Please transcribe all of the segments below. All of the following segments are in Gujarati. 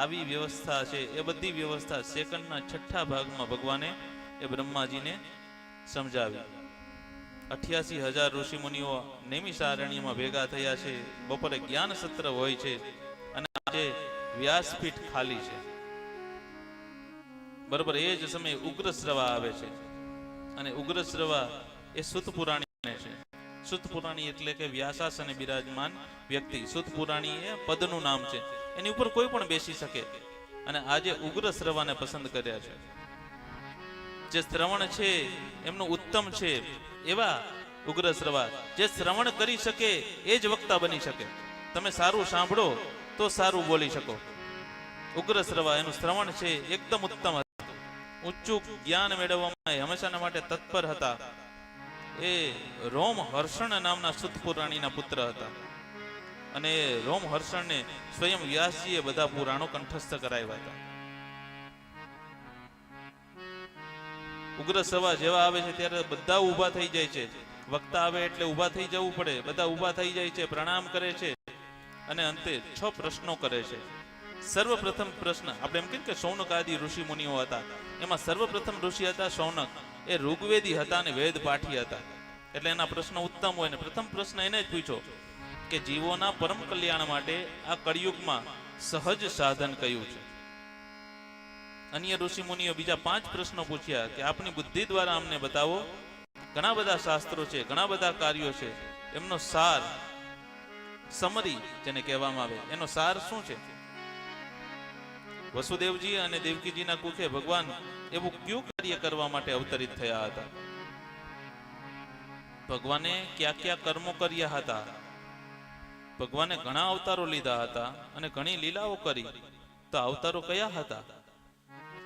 આવી વ્યવસ્થા છે, એ બધી વ્યવસ્થા સેકન્ડના છઠ્ઠા ભાગમાં ભગવાને એ બ્રહ્માજીને સમજાવી. અઠ્યાસી હજાર ઋષિમુનિઓ નૈમિષારણ્યમાં ભેગા થયા છે, બપોરે જ્ઞાન સત્ર હોય છે અને આજે વ્યાસપીઠ ખાલી છે. બરોબર, એ જ સમયે ઉગ્ર શ્રવા આવે છે. અને ઉગ્ર શ્રવા એ સુત પુરાણી બને છે સુત એટલે કે વ્યાસાસને બિરાજમાન વ્યક્તિ. સુત એ પદનું નામ છે. એની ઉપર કોઈ પણ બેસી શકે. અને આજે ઉગ્ર શ્રવાને પસંદ કર્યા છે. જે શ્રવણ છે, એમનું ઉત્તમ છે, એવા ઉગ્ર શ્રવા. જે શ્રવણ કરી શકે, એ જ વક્તા બની શકે. તમે સારું સાંભળો, તો સારું બોલી શકો. ઉગ્ર શ્રવા, એનું શ્રવણ છે, એકદમ ઉત્તમ હતું. ઊંચું જ્ઞાન મેળવવામાં હંમેશાના માટે તત્પર હતા. એ રોમ હર્ષણ નામના સુત પુરાણીના પુત્ર હતા. અને રોમ હર્ષણને સ્વયં વ્યાસજીએ બધા પુરાણો કંઠસ્થ કરાવ્યા હતા. ઉગ્ર સભા જેવા આવે છે ત્યારે બધા ઊભા થઈ જાય છે. વક્તા આવે એટલે ઊભા થઈ જવું પડે. બધા ઊભા થઈ જાય છે, પ્રણામ કરે છે અને અંતે છ પ્રશ્નો કરે છે. સર્વપ્રથમ પ્રશ્ન, આપણે એમ કહીએ કે શૌનક આદિ ઋષિ મુનિઓ હતા? એમાં સર્વપ્રથમ ઋષિ હતા શૌનક. એ ઋગ્વેદી હતા અને વેદ પાઠી હતા. એટલે એના પ્રશ્ન ઉત્તમ હોય ને, પ્રથમ પ્રશ્ન એને જ પૂછો કે જીવોના પરમ કલ્યાણ માટે આ કળિયુગમાં સહજ સાધન કયું છે? અન્ય ઋષિ મુનિઓ બીજા પાંચ પ્રશ્નો પૂછ્યા કે આપની બુદ્ધિ દ્વારા અમને બતાવો. ઘણા બધા શાસ્ત્રો છે, ઘણા બધા કાર્યો છે. એમનો સાર, સમરી જેને કહેવામાં આવે, એનો સાર શું છે? વસુદેવજી અને દેવકીજીના કુખે ભગવાન એવું કયું કાર્ય કરવા માટે અવતરિત થયા હતા? ભગવાને કયા ક્યાં કર્મો કર્યા હતા? ભગવાને ઘણા અવતારો લીધા હતા અને ઘણી લીલાઓ કરી. તો અવતારો કયા હતા?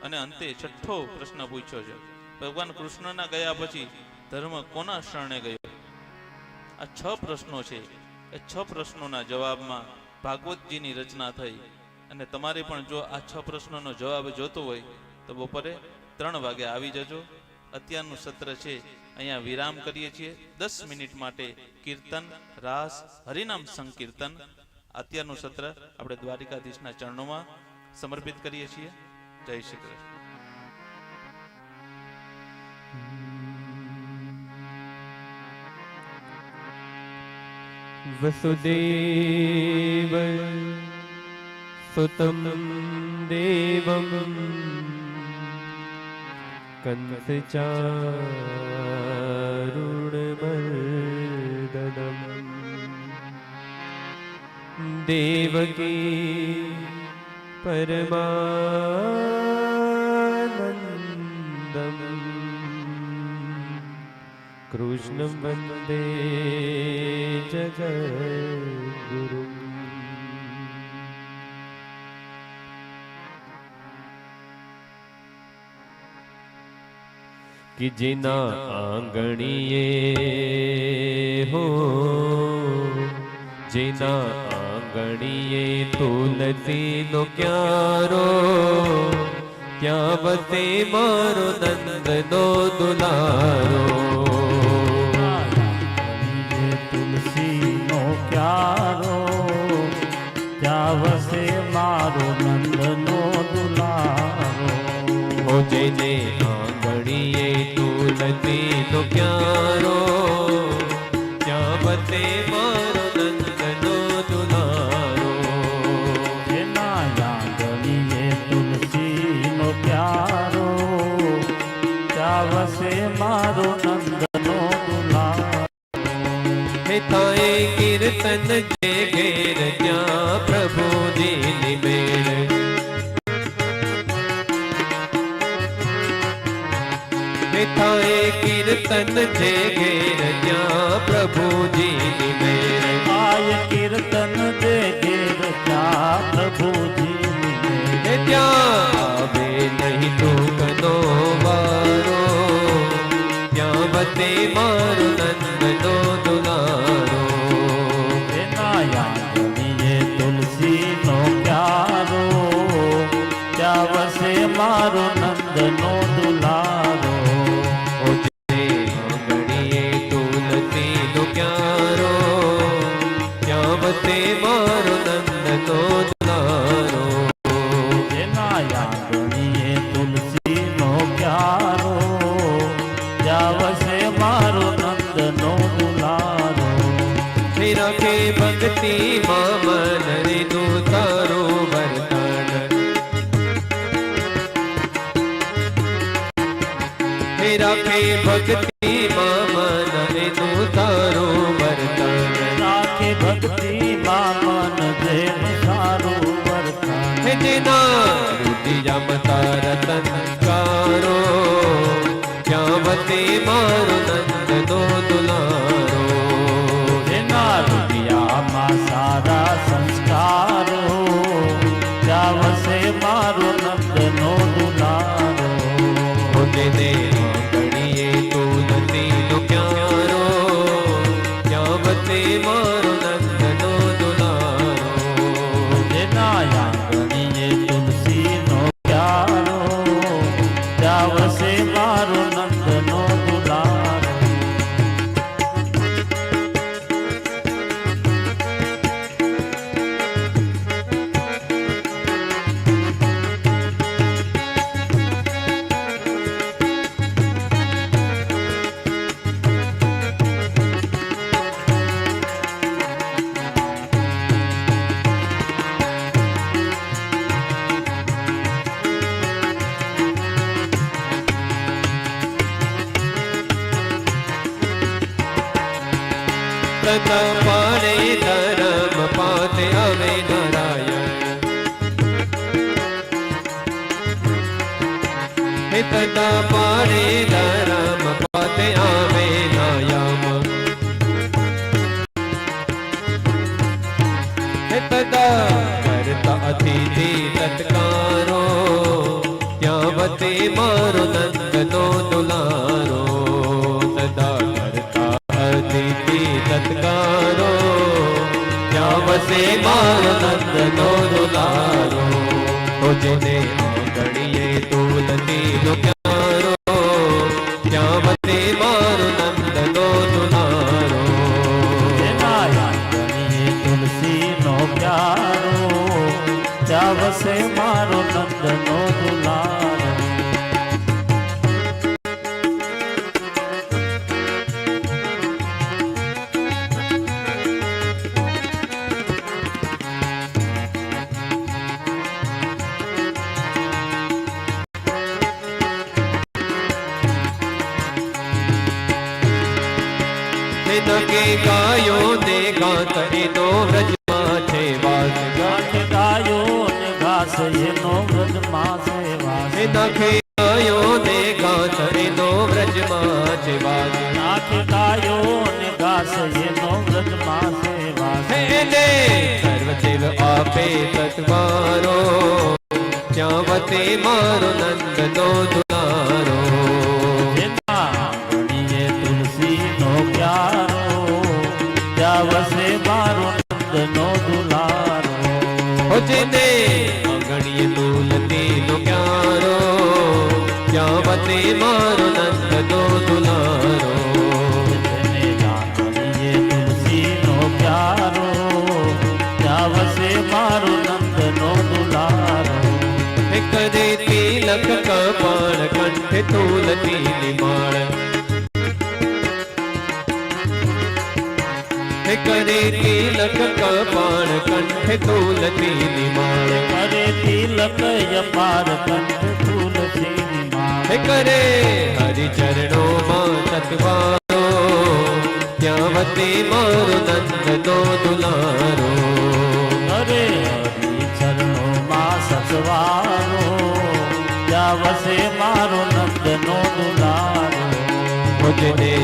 અને અંતે છઠ્ઠો પ્રશ્ન પૂછ્યો છે. ભગવાન કૃષ્ણના ગયા પછી ધર્મ કોના શરણે ગયો? આ છ પ્રશ્નો છે. એ છ પ્રશ્નોના જવાબમાં ભાગવતજીની રચના થઈ. અને તમારે પણ જો આ છ પ્રશ્નોનો જવાબ જોતો હોય, તો બપોરે ત્રણ વાગે આવી જજો. અત્યારનું સત્ર છે, અહીંયા વિરામ કરીએ છીએ. દસ મિનિટ માટે કીર્તન, રાસ, હરિનામ સંકીર્તન. અત્યારનું સત્ર આપણે દ્વારિકાધીશના ચરણોમાં સમર્પિત કરીએ છીએ. જય શ્રી કૃષ્ણ. વસુદેવ सुतं देवं कंसचारुणमर्दनम् देवकी परमानन्दम् कृष्णं वन्दे जगद्गुरुम् कि जिना आंगणिए हो जिना आंगणिए तुलसी नो क्यारो क्या बसे मारो नंद नो दुलारो तुलसी नो क्यारो તુલસીનો ક્યારો? ક્યાં પતે મારો નંદનો દુનારો જેના યાદનીએ તુલસીનો પ્યારો ત્યાં વસે મારો ત્યાં વતે નો દુલારો ફિર ભક્તિ da મારો ને ઘાસ એનો વ્રજમાં વાસ. નખે ગાયો ને એનો વ્રજમાં ને ઘાસ એનો વ્રજમાં આપે તત્વારો ત્યાં વતે મારો નંદનો દુલારો ત્યાં વતે મારો નંદનો દુલારો પ્યારો ત્યાં વસે મારો નંદનો દુલારો કરે તિલક કપાળ કંઠ તુલસીની નિમાળ કરે તિલક કપાળ કંઠ તુલસીની નિમાળ કરે તિલક યપાર કંઠ કરે. હરિ ચરણોમાં સતવારો ત્યાં વતે મારો નંદનો દુલારો. અરે હરિ ચરણોમાં સતવારો ત્યાં વસે મારો નંદનો દુલારો. મુજને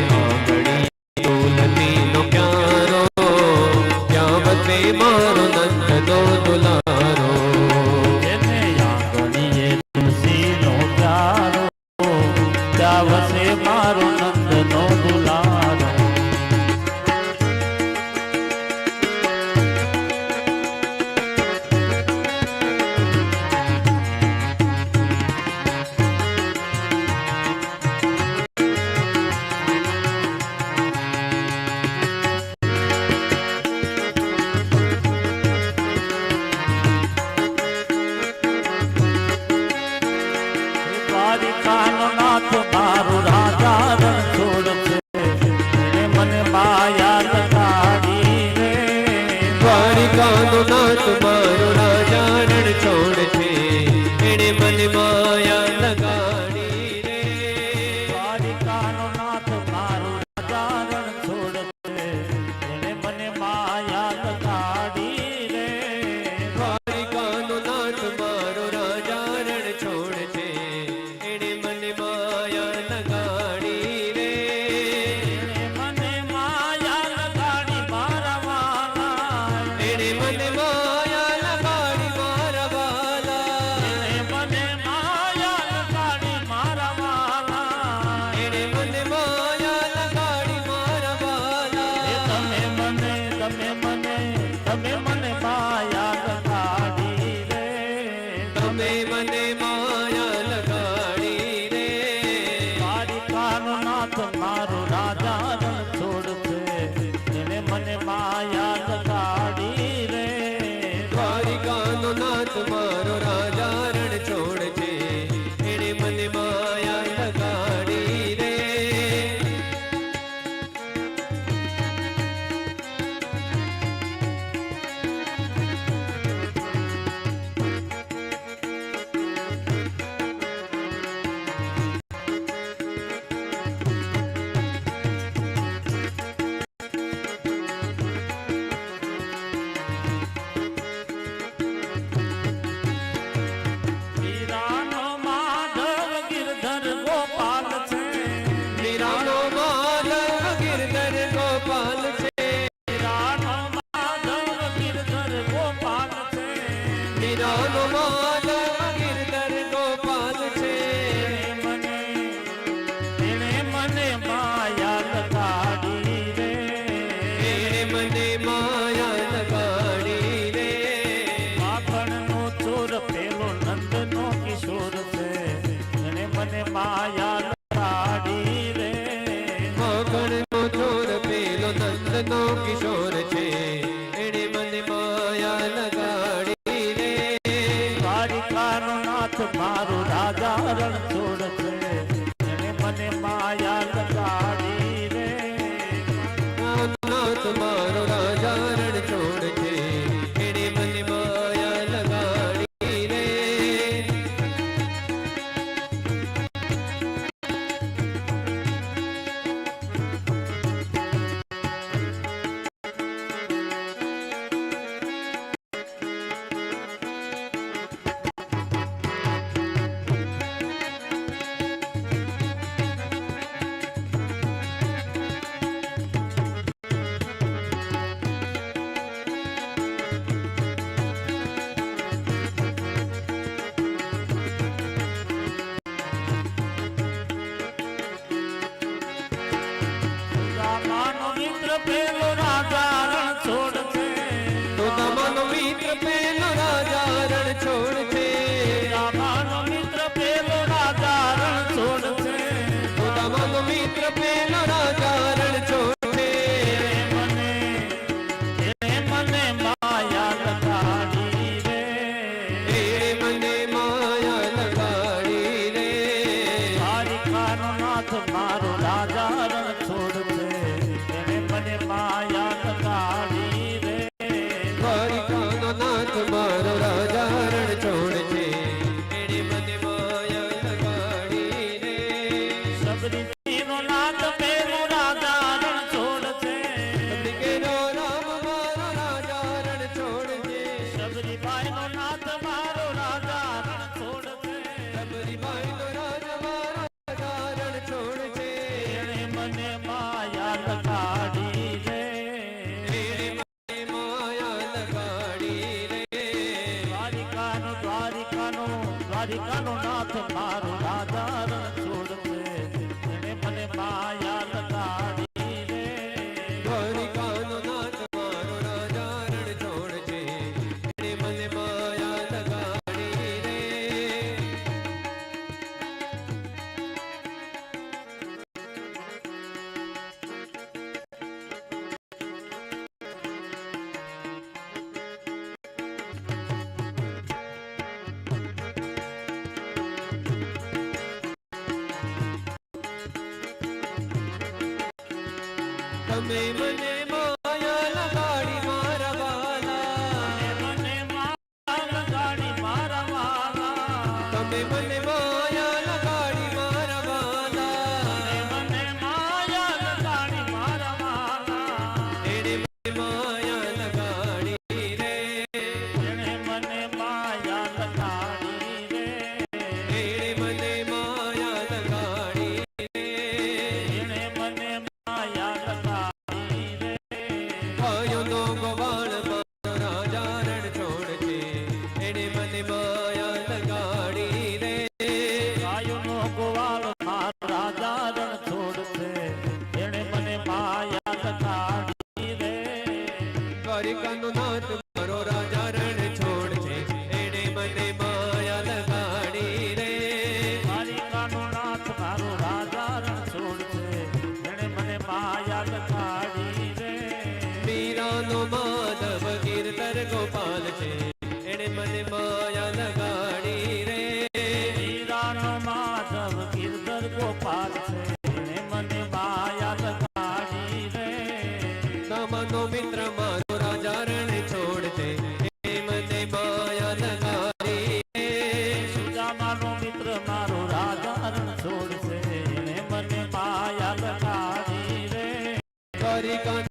મીરાનો my તમે গান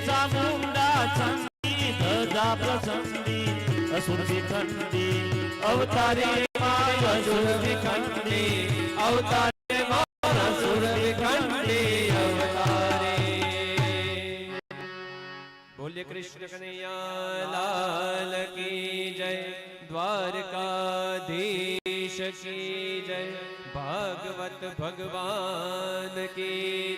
ચામુંડા ચંદી ધજા પ્રસંદી અસુરજી ખંડી અવતારી માં અસુરજી ખંડી અવતારે માં અસુરજી ખંડી અવતારે બોલે કૃષ્ણ કનૈયા લાલ કી જય દ્વારકાધીશ કી જય ભાગવત ભગવાન કી